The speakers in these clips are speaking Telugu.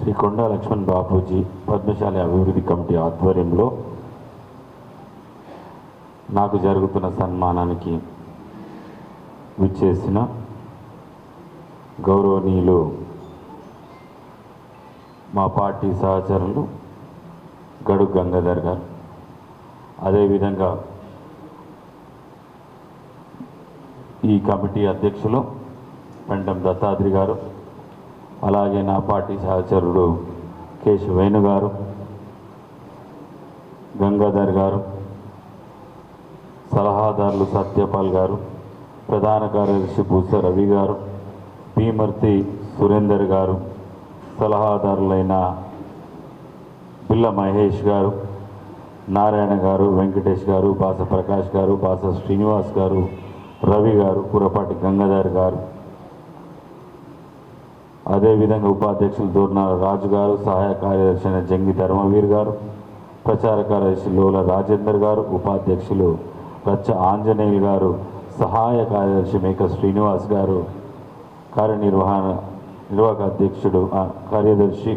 శ్రీ కొండా లక్ష్మణ్ బాపూజీ పద్మశాలి అభివృద్ధి కమిటీ ఆధ్వర్యంలో నాకు జరుగుతున్న సన్మానానికి విచ్చేసిన గౌరవనీయులు మా పార్టీ సహచరులు గడు గంగాధర్ గారు. అదేవిధంగా ఈ కమిటీ అధ్యక్షులు పెండం దత్తాద్రి గారు అలాగే నా పార్టీ సహచరుడు కేశవ వేణు గారు గంగాధర్ గారు సలహాదారులు సత్యపాల్ గారు ప్రధాన కార్యదర్శి భూస రవి గారు భీమర్తి సురేందర్ గారు సలహాదారులైన పిల్ల మహేష్ గారు నారాయణ గారు వెంకటేష్ గారు బాస ప్రకాష్ గారు బాస శ్రీనివాస్ గారు రవి గారు కురపాటి గంగాధర్ గారు అదేవిధంగా ఉపాధ్యక్షులు దూర్నాల రాజు గారు సహాయ కార్యదర్శి అయిన జంగి ధర్మవీర్ గారు ప్రచార కార్యదర్శి లోల రాజేందర్ గారు ఉపాధ్యక్షులు రచ్చ ఆంజనేయులు గారు సహాయ కార్యదర్శి మేక శ్రీనివాస్ గారు కార్యనిర్వహణ నిర్వాహక అధ్యక్షుడు కార్యదర్శి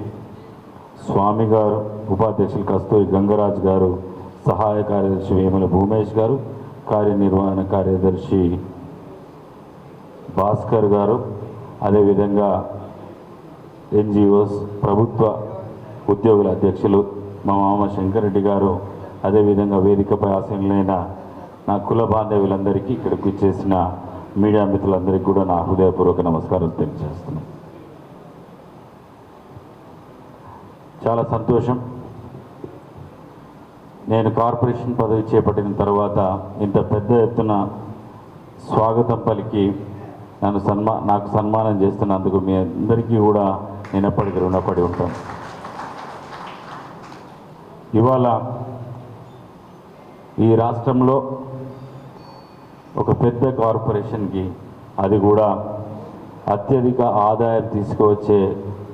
స్వామి గారు ఉపాధ్యక్షులు కస్తూరి గంగరాజ్ గారు సహాయ కార్యదర్శి వేముల భూమేష్ గారు కార్యనిర్వహణ కార్యదర్శి భాస్కర్ గారు అదేవిధంగా ఎన్జిఓస్ ప్రభుత్వ ఉద్యోగుల అధ్యక్షులు మా మామ శంకరెడ్డి గారు అదేవిధంగా వేదికపై ఆసీనులైన నా కుల బాంధవ్యులందరికీ ఇక్కడికి ఇచ్చేసిన మీడియా మిత్రులందరికీ కూడా నా హృదయపూర్వక నమస్కారం తెలియజేస్తున్నాను. చాలా సంతోషం. నేను కార్పొరేషన్ పదవి చేపట్టిన తర్వాత ఇంత పెద్ద ఎత్తున స్వాగతం పలికి నన్ను సన్మా నాకు సన్మానం చేస్తున్నందుకు మీ అందరికీ కూడా నేను ఎప్పటికీ రుణపడి ఉంటాను. ఇవాళ ఈ రాష్ట్రంలో ఒక పెద్ద కార్పొరేషన్కి అది కూడా అత్యధిక ఆదాయం తీసుకువచ్చే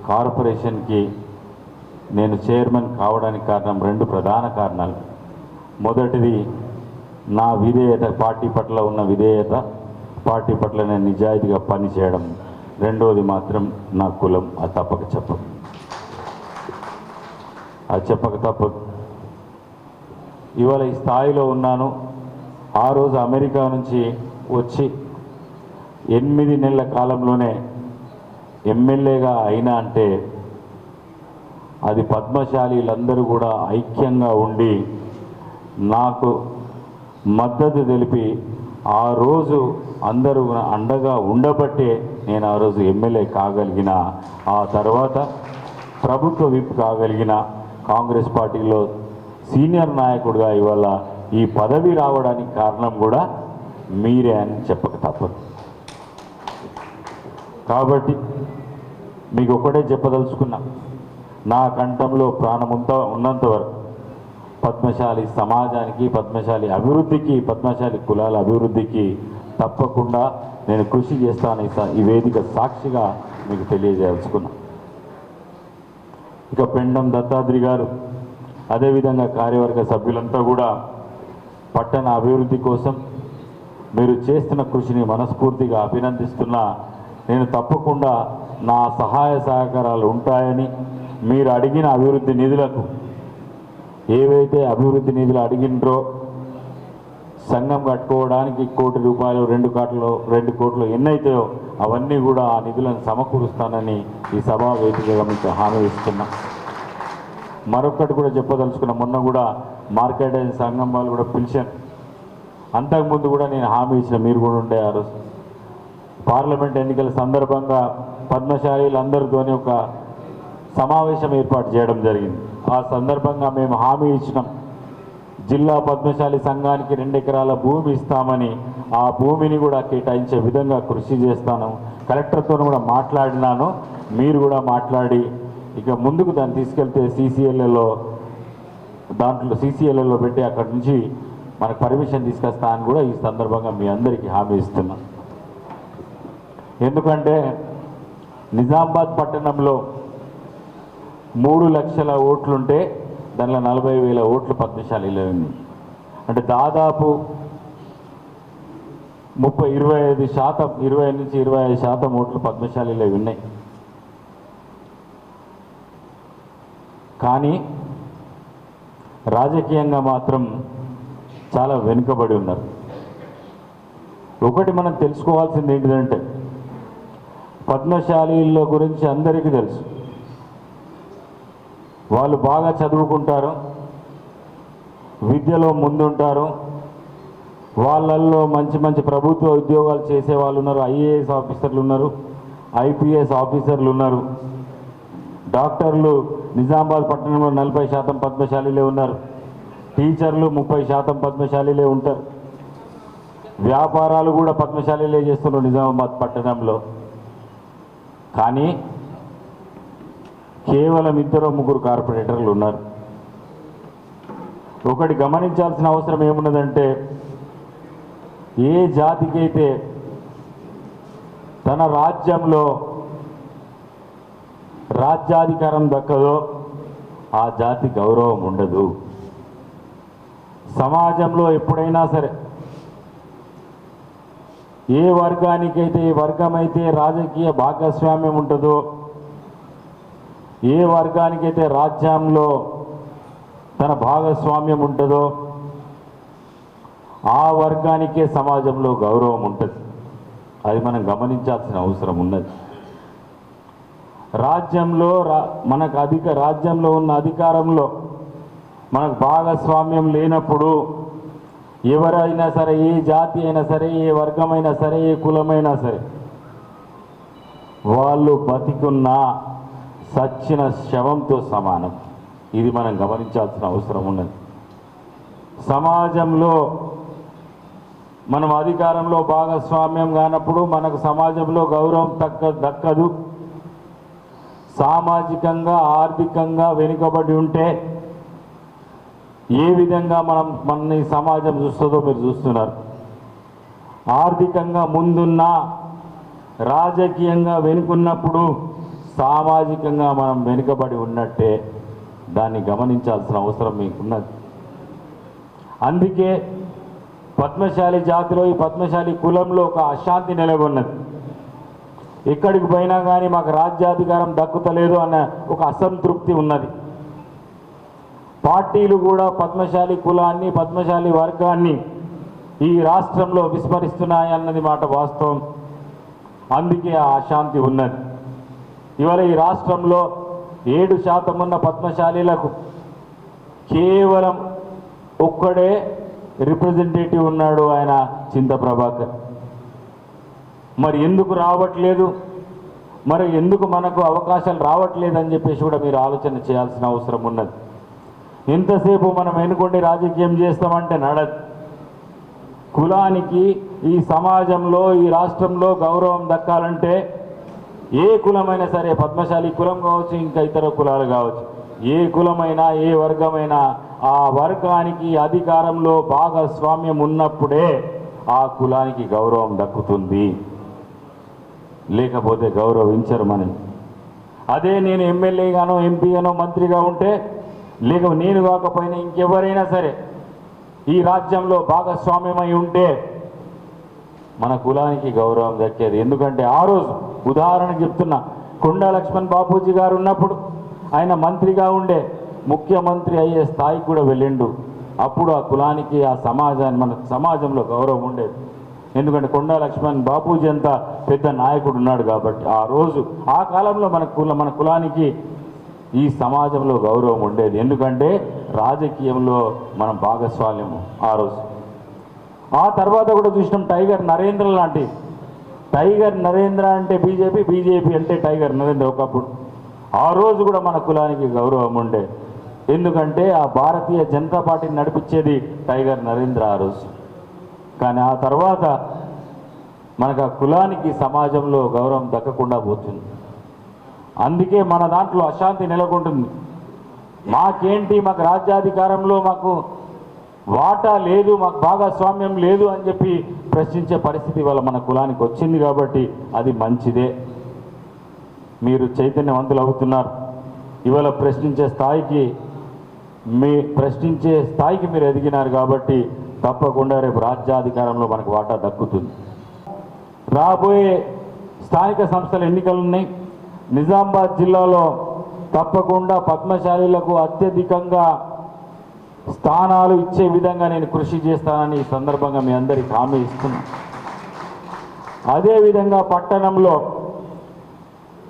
కార్పొరేషన్కి నేను చైర్మన్ కావడానికి కారణం రెండు ప్రధాన కారణాలు. మొదటిది నా విధేయత పార్టీ పట్ల ఉన్న విధేయత పార్టీ పట్ల నేను నిజాయితీగా పనిచేయడం. రెండవది మాత్రం నా కులం అది తప్పక చెప్పదు అది చెప్పక తప్పదు ఇవాళ ఈ స్థాయిలో ఉన్నాను. ఆ రోజు అమెరికా నుంచి వచ్చి ఎనిమిది నెలల కాలంలోనే ఎమ్మెల్యేగా అయినా అంటే అది పద్మశాలీలందరూ కూడా ఐక్యంగా ఉండి నాకు మద్దతు తెలిపి ఆ రోజు అందరూ అండగా ఉండబట్టే నేను ఆ రోజు ఎమ్మెల్యే కాగలిగిన ఆ తర్వాత ప్రభుత్వ విప్ కాగలిగిన కాంగ్రెస్ పార్టీలో సీనియర్ నాయకుడిగా ఇవాళ ఈ పదవి రావడానికి కారణం కూడా మీరే అని చెప్పక తప్పదు. కాబట్టి మీకు ఒకటే చెప్పదలుచుకున్నా నా కంఠంలో ప్రాణముంత ఉన్నంత వరకు పద్మశాలి సమాజానికి పద్మశాలి అభివృద్ధికి పద్మశాలి కులాల అభివృద్ధికి తప్పకుండా నేను కృషి చేస్తాను ఈ స- ఈ వేదిక సాక్షిగా మీకు తెలియజేయదలుచుకున్నా. ఇక పెండం దత్తాద్రి గారు అదేవిధంగా కార్యవర్గ సభ్యులంతా కూడా పట్టణ అభివృద్ధి కోసం మీరు చేస్తున్న కృషిని మనస్ఫూర్తిగా అభినందిస్తున్నా. నేను తప్పకుండా నా సహాయ సహకారాలు ఉంటాయని మీరు అడిగిన అభివృద్ధి నిధులకు ఏవైతే అభివృద్ధి నిధులు అడిగినరో సంఘం కట్టుకోవడానికి కోటి రూపాయలు రెండు కోట్లు రెండు కోట్లు ఎన్నైతాయో అవన్నీ కూడా ఆ నిధులను సమకూరుస్తానని ఈ సభా వేదికగా మీకు హామీ ఇస్తున్నా. మరొకటి కూడా చెప్పదలుచుకున్న మొన్న కూడా మార్కెట్ అయిన సంఘం వాళ్ళు కూడా పిలిచాను అంతకుముందు కూడా నేను హామీ ఇచ్చిన మీరు కూడా ఉండే ఆ రోజు. పార్లమెంట్ ఎన్నికల సందర్భంగా పద్మశాలీలందరితోనే ఒక సమావేశం ఏర్పాటు చేయడం జరిగింది. ఆ సందర్భంగా మేము హామీ ఇచ్చినాం. జిల్లా పద్మశాలి సంఘానికి రెండు ఎకరాల భూమి ఇస్తామని ఆ భూమిని కూడా కేటాయించే విధంగా కృషి చేస్తాను. కలెక్టర్తో కూడా మాట్లాడినాను. మీరు కూడా మాట్లాడి ఇక ముందుకు దాన్ని తీసుకెళ్తే సీసీఎల్ఏలో దాంట్లో సీసీఎల్ఏలో పెట్టి అక్కడి నుంచి మనకు పర్మిషన్ తీసుకొస్తా అని కూడా ఈ సందర్భంగా మీ అందరికీ హామీ ఇస్తున్నాం. ఎందుకంటే నిజామాబాద్ పట్టణంలో మూడు లక్షల ఓట్లుంటే దానిలో నలభై వేల ఓట్లు పద్మశాలిలో ఉంది. అంటే దాదాపు ముప్పై ఇరవై ఐదు శాతం ఇరవై నుంచి ఇరవై ఐదు శాతం ఓట్లు పద్మశాలిలో ఉన్నాయి. కానీ రాజకీయంగా మాత్రం చాలా వెనుకబడి ఉన్నారు. ఒకటి మనం తెలుసుకోవాల్సింది ఏంటిదంటే పద్మశాలీల గురించి అందరికీ తెలుసు. వాళ్ళు బాగా చదువుకుంటారు విద్యలో ముందుంటారు వాళ్ళల్లో మంచి మంచి ప్రభుత్వ ఉద్యోగాలు చేసే వాళ్ళు ఉన్నారు ఐఏఎస్ ఆఫీసర్లు ఉన్నారు ఐపీఎస్ ఆఫీసర్లు ఉన్నారు. డాక్టర్లు నిజామాబాద్ పట్టణంలో నలభై శాతం పద్మశాలిలే ఉన్నారు. టీచర్లు ముప్పై శాతం పద్మశాలిలే ఉంటారు. వ్యాపారాలు కూడా పద్మశాలిలే చేస్తున్నారు నిజామాబాద్ పట్టణంలో. కానీ కేవలం ఇద్దరు ముగ్గురు కార్పొరేటర్లు ఉన్నారు. ఒకటి గమనించాల్సిన అవసరం ఏమున్నదంటే ఏ జాతికైతే తన రాజ్యంలో రాజ్యాధికారం దక్కదో ఆ జాతి గౌరవం ఉండదు. సమాజంలో ఎప్పుడైనా సరే ఏ వర్గానికైతే ఏ వర్గమైతే రాజకీయ భాగస్వామ్యం ఉంటుందో ఏ వర్గానికైతే రాజ్యంలో తన భాగస్వామ్యం ఉంటుందో ఆ వర్గానికే సమాజంలో గౌరవం ఉంటుంది. అది మనం గమనించాల్సిన అవసరం ఉన్నది. రాజ్యంలో రా మనకు అధిక రాజ్యంలో ఉన్న అధికారంలో మనకు భాగస్వామ్యం లేనప్పుడు ఎవరైనా సరే ఏ జాతి అయినా సరే ఏ వర్గమైనా సరే ఏ కులమైనా సరే వాళ్ళు బతికున్న సచ్చిన శవంతో సమానం. ఇది మనం గమనించాల్సిన అవసరం ఉన్నది. సమాజంలో మనం అధికారంలో భాగస్వామ్యం కానప్పుడు మనకు సమాజంలో గౌరవం తక్క దక్కదు. సామాజికంగా ఆర్థికంగా వెనుకబడి ఉంటే ఏ విధంగా మనం మన సమాజం చూస్తుందో మీరు చూస్తున్నారు. ఆర్థికంగా ముందున్న రాజకీయంగా వెనుకున్నప్పుడు సామాజికంగా మనం వెనుకబడి ఉన్నట్టే దాన్ని గమనించాల్సిన అవసరం మీకున్నది. అందుకే పద్మశాలి జాతిలో ఈ పద్మశాలి కులంలో ఒక అశాంతి నెలకొన్నది. ఎక్కడికి పోయినా కానీ మాకు రాజ్యాధికారం దక్కుతలేదు అన్న ఒక అసంతృప్తి ఉన్నది. పార్టీలు కూడా పద్మశాలి కులాన్ని పద్మశాలి వర్గాన్ని ఈ రాష్ట్రంలో విస్మరిస్తున్నాయి అన్నది మాట వాస్తవం. అందుకే ఆ అశాంతి ఉన్నది. ఇవాళ ఈ రాష్ట్రంలో ఏడు శాతం ఉన్న పద్మశాలీలకు కేవలం ఒక్కడే రిప్రజెంటేటివ్ ఉన్నాడు ఆయన చింత ప్రభాకర్. మరి ఎందుకు రావట్లేదు? మరి ఎందుకు మనకు అవకాశాలు రావట్లేదని చెప్పేసి కూడా మీరు ఆలోచన చేయాల్సిన అవసరం ఉన్నది. ఎంతసేపు మనం ఎన్నుకోండి రాజకీయం చేస్తామంటే నడదు. కులానికి ఈ సమాజంలో ఈ రాష్ట్రంలో గౌరవం దక్కాలంటే ఏ కులమైనా సరే పద్మశాలి కులం కావచ్చు ఇంకా ఇతర కులాలు కావచ్చు. ఏ కులమైనా ఏ వర్గమైనా ఆ వర్గానికి అధికారంలో భాగస్వామ్యం ఉన్నప్పుడే ఆ కులానికి గౌరవం దక్కుతుంది. లేకపోతే గౌరవించరు మనం అదే నేను ఎమ్మెల్యేగానో ఎంపీగానో మంత్రిగా ఉంటే లేక నేను కాకపోయినా ఇంకెవరైనా సరే ఈ రాజ్యంలో భాగస్వామ్యమై ఉంటే మన కులానికి గౌరవం దక్కేది. ఎందుకంటే ఆ రోజు ఉదాహరణకు చెప్తున్నా. కొండా లక్ష్మణ్ బాపూజీ గారు ఉన్నప్పుడు ఆయన మంత్రిగా ఉండే ముఖ్యమంత్రి అయ్యే స్థాయికి కూడా వెళ్ళిండు. అప్పుడు ఆ కులానికి ఆ సమాజాన్ని మన సమాజంలో గౌరవం ఉండేది. ఎందుకంటే కొండా లక్ష్మణ్ బాపూజీ అంత పెద్ద నాయకుడు ఉన్నాడు కాబట్టి ఆ రోజు ఆ కాలంలో మన కుల మన కులానికి ఈ సమాజంలో గౌరవం ఉండేది. ఎందుకంటే రాజకీయంలో మనం భాగస్వామ్యము ఆ రోజు. ఆ తర్వాత కూడా చూసినాం టైగర్ నరేంద్ర లాంటి టైగర్ నరేంద్ర అంటే బీజేపీ బీజేపీ అంటే టైగర్ నరేంద్ర ఒకప్పుడు. ఆ రోజు కూడా మన కులానికి గౌరవం ఉండే. ఎందుకంటే ఆ భారతీయ జనతా పార్టీని నడిపించేది టైగర్ నరేంద్ర ఆ రోజు. కానీ ఆ తర్వాత మనకు ఆ కులానికి సమాజంలో గౌరవం దక్కకుండా పోతుంది. అందుకే మన దాంట్లో అశాంతి నెలకొంటుంది. మాకేంటి మాకు రాజ్యాధికారంలో మాకు వాటా లేదు మాకు భాగస్వామ్యం లేదు అని చెప్పి ప్రశ్నించే పరిస్థితి ఇవాళ మన కులానికి వచ్చింది కాబట్టి అది మంచిదే. మీరు చైతన్యవంతులు అవుతున్నారు. ఇవాళ ప్రశ్నించే స్థాయికి మీ ప్రశ్నించే స్థాయికి మీరు ఎదిగినారు కాబట్టి తప్పకుండా రేపు రాజ్యాధికారంలో మనకు వాటా దక్కుతుంది. రాబోయే స్థానిక సంస్థల ఎన్నికలు ఉన్నాయి నిజామాబాద్ జిల్లాలో తప్పకుండా పద్మశాలీలకు అత్యధికంగా స్థానాలు ఇచ్చే విధంగా నేను కృషి చేస్తానని ఈ సందర్భంగా మీ అందరికి హామీ ఇస్తున్నా అదేవిధంగా పట్టణంలో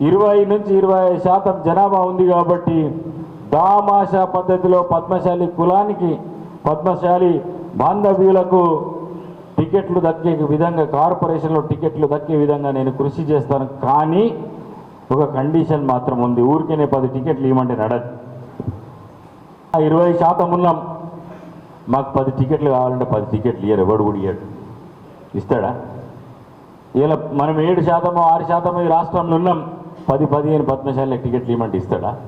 ఇరవై నుంచి ఇరవై ఐదు శాతం జనాభా ఉంది కాబట్టి దామాషా పద్ధతిలో పద్మశాలి కులానికి పద్మశాలి బాంధవ్యులకు టికెట్లు దక్కే విధంగా కార్పొరేషన్లో టికెట్లు దక్కే విధంగా నేను కృషి చేస్తాను. కానీ ఒక కండిషన్ మాత్రం ఉంది. ఊరికేనే పది టికెట్లు ఇవ్వమంటే నడదు. ఇరవై శాతం ఉన్నాం. మాకు పది టికెట్లు కావాలంటే పది టికెట్లు ఇయ్యారు ఎవడు కూడా ఇయ్యాడు. ఇస్తాడా? ఇలా మనం ఏడు శాతమో ఆరు శాతమో ఈ రాష్ట్రంలో ఉన్నాం. పది పదిహేను పద్మశాల టికెట్లు ఇవ్వమంటే ఇస్తాడా?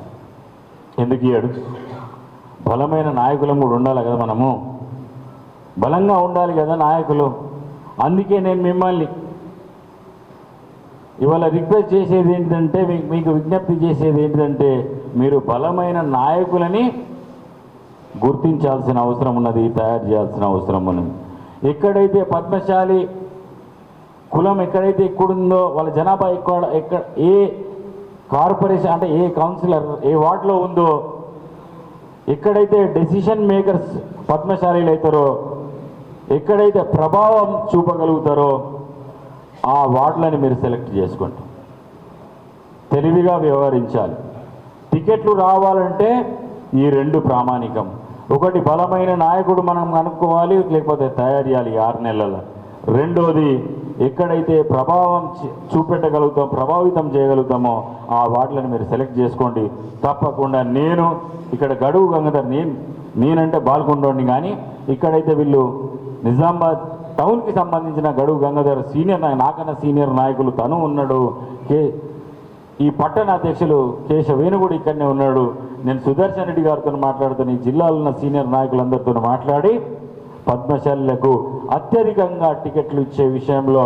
ఎందుకు ఇయ్యాడు? బలమైన నాయకులం కూడా ఉండాలి కదా మనము. బలంగా ఉండాలి కదా నాయకులు. అందుకే నేను మిమ్మల్ని ఇవాళ రిక్వెస్ట్ చేసేది ఏంటంటే మీకు విజ్ఞప్తి చేసేది ఏంటంటే మీరు బలమైన నాయకులని గుర్తించాల్సిన అవసరం ఉన్నది తయారు చేయాల్సిన అవసరం ఉన్నది. ఎక్కడైతే పద్మశాలి కులం ఎక్కడైతే ఎక్కుడుందో వాళ్ళ జనాభా ఎక్కువ ఎక్కడ ఏ కార్పొరేషన్ అంటే ఏ కౌన్సిలర్ ఏ వార్డులో ఉందో ఎక్కడైతే డెసిషన్ మేకర్స్ పద్మశాలీలు అవుతారో ఎక్కడైతే ప్రభావం చూపగలుగుతారో ఆ వార్డులని మీరు సెలెక్ట్ చేసుకోండి. తెలివిగా వ్యవహరించాలి. టికెట్లు రావాలంటే ఈ రెండు ప్రామాణికం. ఒకటి బలమైన నాయకుడు మనం కనుక్కోవాలి లేకపోతే తయారు చేయాలి ఈ ఆరు నెలల. రెండోది ఎక్కడైతే ప్రభావం చూపెట్టగలుగుతాం ప్రభావితం చేయగలుగుతామో ఆ వాటిలను మీరు సెలెక్ట్ చేసుకోండి. తప్పకుండా నేను ఇక్కడ గడువు గంగధర్ నేను నేనంటే బాల్కొండోండి కానీ ఇక్కడైతే వీళ్ళు నిజామాబాద్ టౌన్కి సంబంధించిన గడువు గంగాధర్ సీనియర్ నాకన్నా సీనియర్ నాయకులు తను ఉన్నాడు. కే ఈ పట్టణ అధ్యక్షులు కేశ ఇక్కడనే ఉన్నాడు. నేను సుదర్శన్ రెడ్డి గారితో మాట్లాడుతున్న ఈ జిల్లాలో ఉన్న సీనియర్ నాయకులందరితో మాట్లాడి పద్మశాలకు అత్యధికంగా టికెట్లు ఇచ్చే విషయంలో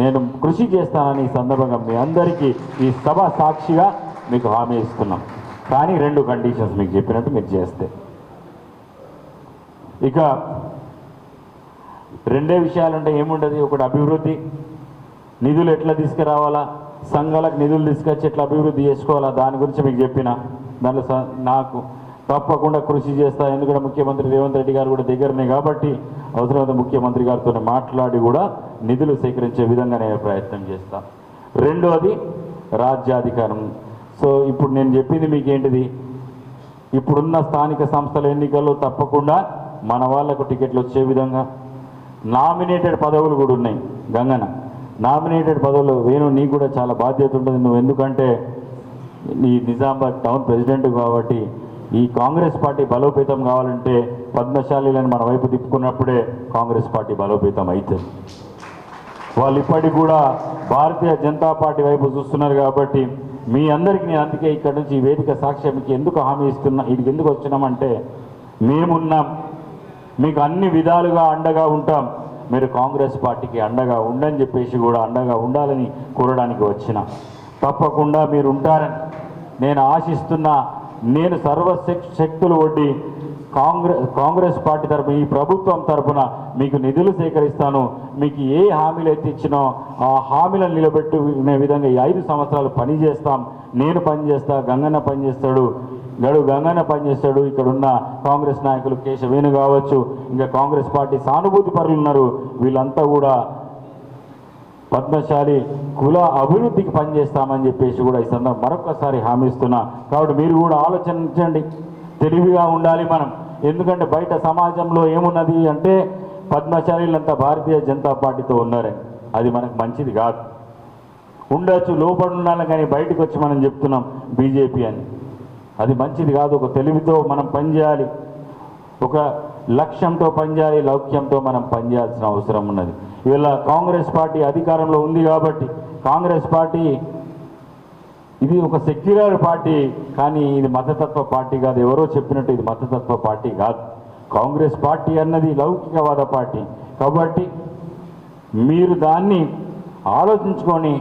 నేను కృషి చేస్తానని ఈ సందర్భంగా మీ అందరికీ ఈ సభ సాక్షిగా మీకు హామీ ఇస్తున్నాం. కానీ రెండు కండిషన్స్ మీకు చెప్పినట్టు మీరు చేస్తే. ఇక రెండే విషయాలంటే ఏముండదు? ఒకటి అభివృద్ధి. నిధులు ఎట్లా తీసుకురావాలా? సంఘాలకు నిధులు తీసుకొచ్చి ఎట్లా అభివృద్ధి చేసుకోవాలా? దాని గురించి మీకు చెప్పిన దానిలో స- నాకు తప్పకుండా కృషి చేస్తా. ఎందుకంటే ముఖ్యమంత్రి రేవంత్ రెడ్డి గారు కూడా దగ్గరనే కాబట్టి అవసరమైతే ముఖ్యమంత్రి గారితో మాట్లాడి కూడా నిధులు సేకరించే విధంగా నేను ప్రయత్నం చేస్తా. రెండోది రాజ్యాధికారం. సో ఇప్పుడు నేను చెప్పింది మీకు ఏంటిది ఇప్పుడున్న స్థానిక సంస్థల ఎన్నికల్లో తప్పకుండా మన వాళ్ళకు టికెట్లు వచ్చే విధంగా. నామినేటెడ్ పదవులు కూడా ఉన్నాయి. గంగన నామినేటెడ్ పదవులు వేణు నీకు కూడా చాలా బాధ్యత ఉంటుంది. నువ్వు ఎందుకంటే ఈ నిజామాబాద్ టౌన్ ప్రెసిడెంట్ కాబట్టి ఈ కాంగ్రెస్ పార్టీ బలోపేతం కావాలంటే పద్మశాలిలను మన వైపు తిప్పుకున్నప్పుడే కాంగ్రెస్ పార్టీ బలోపేతం అవుతుంది వాళ్ళు ఇప్పటికి కూడా భారతీయ జనతా పార్టీ వైపు చూస్తున్నారు కాబట్టి మీ అందరికీ నేను అందుకే ఇక్కడ నుంచి ఈ వేదిక సాక్ష్యంకి ఎందుకు హామీ ఇస్తున్నా ఇది ఎందుకు వచ్చినామంటే మేమున్నాం. మీకు అన్ని విధాలుగా అండగా ఉంటాం. మీరు కాంగ్రెస్ పార్టీకి అండగా ఉండని చెప్పేసి కూడా అండగా ఉండాలని కోరడానికి వచ్చిన. తప్పకుండా మీరు ఉంటారని నేను ఆశిస్తున్నా నేను సర్వ శక్- శక్తులు ఒడ్డి కాంగ్రెస్ కాంగ్రెస్ పార్టీ తరపున ఈ ప్రభుత్వం తరపున మీకు నిధులు సేకరిస్తాను. మీకు ఏ హామీలు అయితే ఇచ్చినో ఆ హామీలను నిలబెట్టుకునే విధంగా ఈ ఐదు సంవత్సరాలు పని చేస్తాం నేను పని చేస్తా గంగన్న పని చేస్తాడు గడు గంగన్న పనిచేస్తాడు. ఇక్కడ ఉన్న కాంగ్రెస్ నాయకులు కేశవేణు కావచ్చు ఇంకా కాంగ్రెస్ పార్టీ సానుభూతి పరులు ఉన్నారు. వీళ్ళంతా కూడా పద్మశాలి కుల అభివృద్ధికి పనిచేస్తామని చెప్పేసి కూడా ఈ సందర్భం మరొకసారి హామీస్తున్నా కాబట్టి మీరు కూడా ఆలోచించండి. తెలివిగా ఉండాలి మనం. ఎందుకంటే బయట సమాజంలో ఏమున్నది అంటే పద్మశాలీలంతా భారతీయ జనతా పార్టీతో ఉన్నారని అది మనకు మంచిది కాదు. ఉండొచ్చు లోపల ఉండాలి కానీ బయటకు వచ్చి మనం చెప్తున్నాం బీజేపీ అని. అది మంచిది కాదు. ఒక తెలివితో మనం పనిచేయాలి. ఒక లక్ష్యంతో పనిచేయాలి లౌక్యంతో మనం పనిచేయాల్సిన అవసరం ఉన్నది. వీళ్ళ కాంగ్రెస్ పార్టీ అధికారంలో ఉంది కాబట్టి కాంగ్రెస్ పార్టీ ఇది ఒక సెక్యులర్ పార్టీ కానీ ఇది మతతత్వ పార్టీ కాదు. ఎవరో చెప్పినట్టు ఇది మతతత్వ పార్టీ కాదు. కాంగ్రెస్ పార్టీ అన్నది లౌకికవాద పార్టీ. కాబట్టి మీరు దాన్ని ఆలోచించుకొని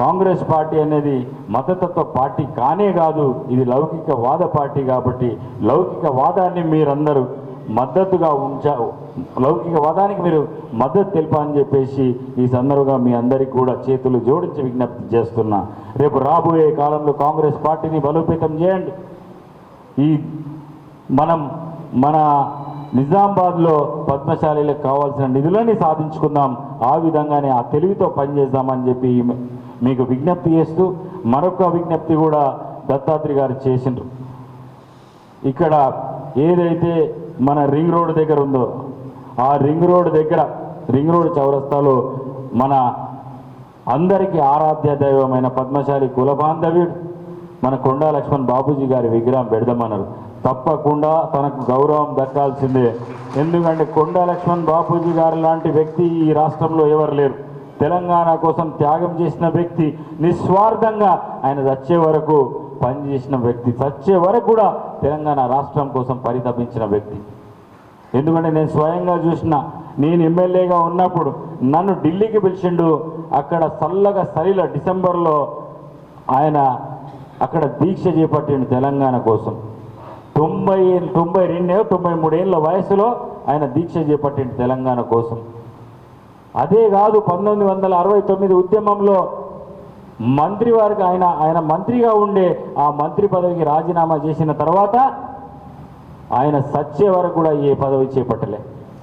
కాంగ్రెస్ పార్టీ అనేది మతతత్వ పార్టీ కానే కాదు ఇది లౌకికవాద పార్టీ కాబట్టి లౌకిక వాదాన్ని మీరందరూ మద్దతుగా ఉంచ లౌకిక వాదానికి మీరు మద్దతు తెలిపాలని చెప్పేసి ఈ సందర్భంగా మీ అందరికీ కూడా చేతులు జోడించి విజ్ఞప్తి చేస్తున్నా. రేపు రాబోయే కాలంలో కాంగ్రెస్ పార్టీని బలోపేతం చేయండి. ఈ మనం మన నిజామాబాద్లో పద్మశాలీలకు కావాల్సిన నిధులని సాధించుకుందాం. ఆ విధంగానే ఆ తెలివితో పనిచేద్దామని చెప్పి మీకు విజ్ఞప్తి చేస్తూ మరొక విజ్ఞప్తి కూడా దత్తాత్రి గారు చేసిండ్రు. ఇక్కడ ఏదైతే మన రింగ్ రోడ్ దగ్గర ఉందో ఆ రింగ్ రోడ్ దగ్గర రింగ్ రోడ్ చౌరస్తాలో మన అందరికీ ఆరాధ్య దైవమైన పద్మశాలి కులబాంధవ్యుడు మన కొండా లక్ష్మణ్ బాబూజీ గారి విగ్రహం పెడదామన్నారు. తప్పకుండా తనకు గౌరవం దక్కాల్సిందే. ఎందుకంటే కొండా లక్ష్మణ్ బాపూజీ గారు లాంటి వ్యక్తి ఈ రాష్ట్రంలో ఎవరు లేరు. తెలంగాణ కోసం త్యాగం చేసిన వ్యక్తి నిస్వార్థంగా ఆయన వచ్చే వరకు పనిచేసిన వ్యక్తి చచ్చే వరకు కూడా తెలంగాణ రాష్ట్రం కోసం పరితపించిన వ్యక్తి. ఎందుకంటే నేను స్వయంగా చూసిన నేను ఎమ్మెల్యేగా ఉన్నప్పుడు నన్ను ఢిల్లీకి పిలిచిండు అక్కడ చల్లగా సరిల డిసెంబర్లో ఆయన అక్కడ దీక్ష చేపట్టిండు తెలంగాణ కోసం. తొంభై తొంభై రెండేళ్ళు తొంభై మూడేళ్ళ వయసులో ఆయన దీక్ష చేపట్టిండు తెలంగాణ కోసం. అదే కాదు పంతొమ్మిది వందల అరవై తొమ్మిది ఉద్యమంలో మంత్రి వారికి ఆయన ఆయన మంత్రిగా ఉండే ఆ మంత్రి పదవికి రాజీనామా చేసిన తర్వాత ఆయన సచ్చే వరకు కూడా ఏ పదవి చేపట్టలే.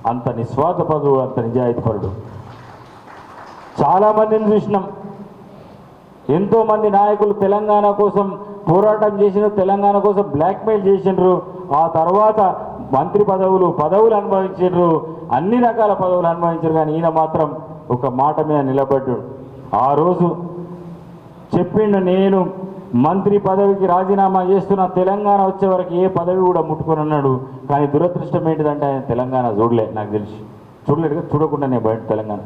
అంత నిస్వార్థ పదవు అంత నిజాయితీపరుడు చాలామందిని చూసినాం. ఎంతోమంది నాయకులు తెలంగాణ కోసం పోరాటం చేసిన తెలంగాణ కోసం బ్లాక్మెయిల్ చేసిండ్రు ఆ తర్వాత మంత్రి పదవులు పదవులు అనుభవించారు అన్ని రకాల పదవులు అనుభవించారు కానీ ఈయన మాత్రం ఒక మాట మీద నిలబడ్డాడు. ఆ రోజు చెప్పిండు నేను మంత్రి పదవికి రాజీనామా చేస్తున్న తెలంగాణ వచ్చే వరకు ఏ పదవి కూడా ముట్టుకొని అన్నాడు కానీ దురదృష్టం ఏంటిదంటే ఆయన తెలంగాణ చూడలే నాకు తెలిసి. చూడలేడు కదా, చూడకుండానే బయట తెలంగాణ.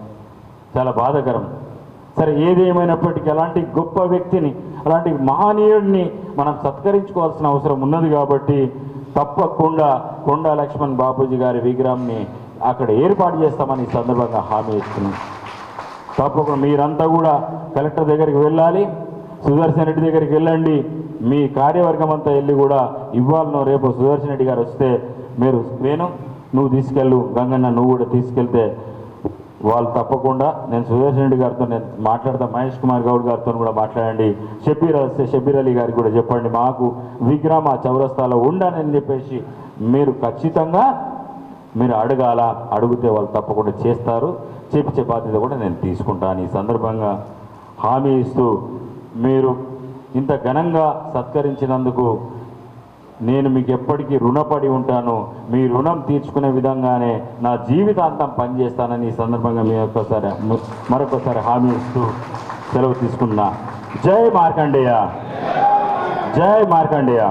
చాలా బాధాకరం. సరే ఏది అలాంటి గొప్ప వ్యక్తిని అలాంటి మహనీయుడిని మనం సత్కరించుకోవాల్సిన అవసరం ఉన్నది కాబట్టి తప్పకుండా కొండా లక్ష్మణ్ బాపూజీ గారి విగ్రహాన్ని అక్కడ ఏర్పాటు చేస్తామని ఈ సందర్భంగా హామీ ఇస్తున్నాం. తప్పకుండా మీరంతా కూడా కలెక్టర్ దగ్గరికి వెళ్ళాలి సుదర్శన్ రెడ్డి దగ్గరికి వెళ్ళండి. మీ కార్యవర్గం అంతా వెళ్ళి కూడా ఇవ్వాలను రేపు సుదర్శన్ రెడ్డి గారు వస్తే మీరు నేను నువ్వు తీసుకెళ్ళు గంగన్న నువ్వు కూడా తీసుకెళ్తే వాళ్ళు తప్పకుండా నేను సుదర్శన్ రెడ్డి గారితో నేను మాట్లాడతా మహేష్ కుమార్ గౌడ్ గారితో కూడా మాట్లాడండి. షబీర్ వస్తే షబీర్ అలీ గారికి కూడా చెప్పండి మాకు విగ్రహం ఆ చౌరస్తాలో ఉండనని చెప్పేసి మీరు ఖచ్చితంగా మీరు అడగాల అడిగితే వాళ్ళు తప్పకుండా చేస్తారు. చేపించే బాధ్యత కూడా నేను తీసుకుంటాను. ఈ సందర్భంగా హామీ ఇస్తూ మీరు ఇంత ఘనంగా సత్కరించినందుకు నేను మీకు ఎప్పటికీ రుణపడి ఉంటాను. మీ రుణం తీర్చుకునే విధంగానే నా జీవితాంతం పనిచేస్తానని ఈ సందర్భంగా మీ ఒక్కసారి మరొకసారి హామీ ఇస్తూ సెలవు తీసుకున్నా జై మార్కండేయ. జై మార్కండేయ.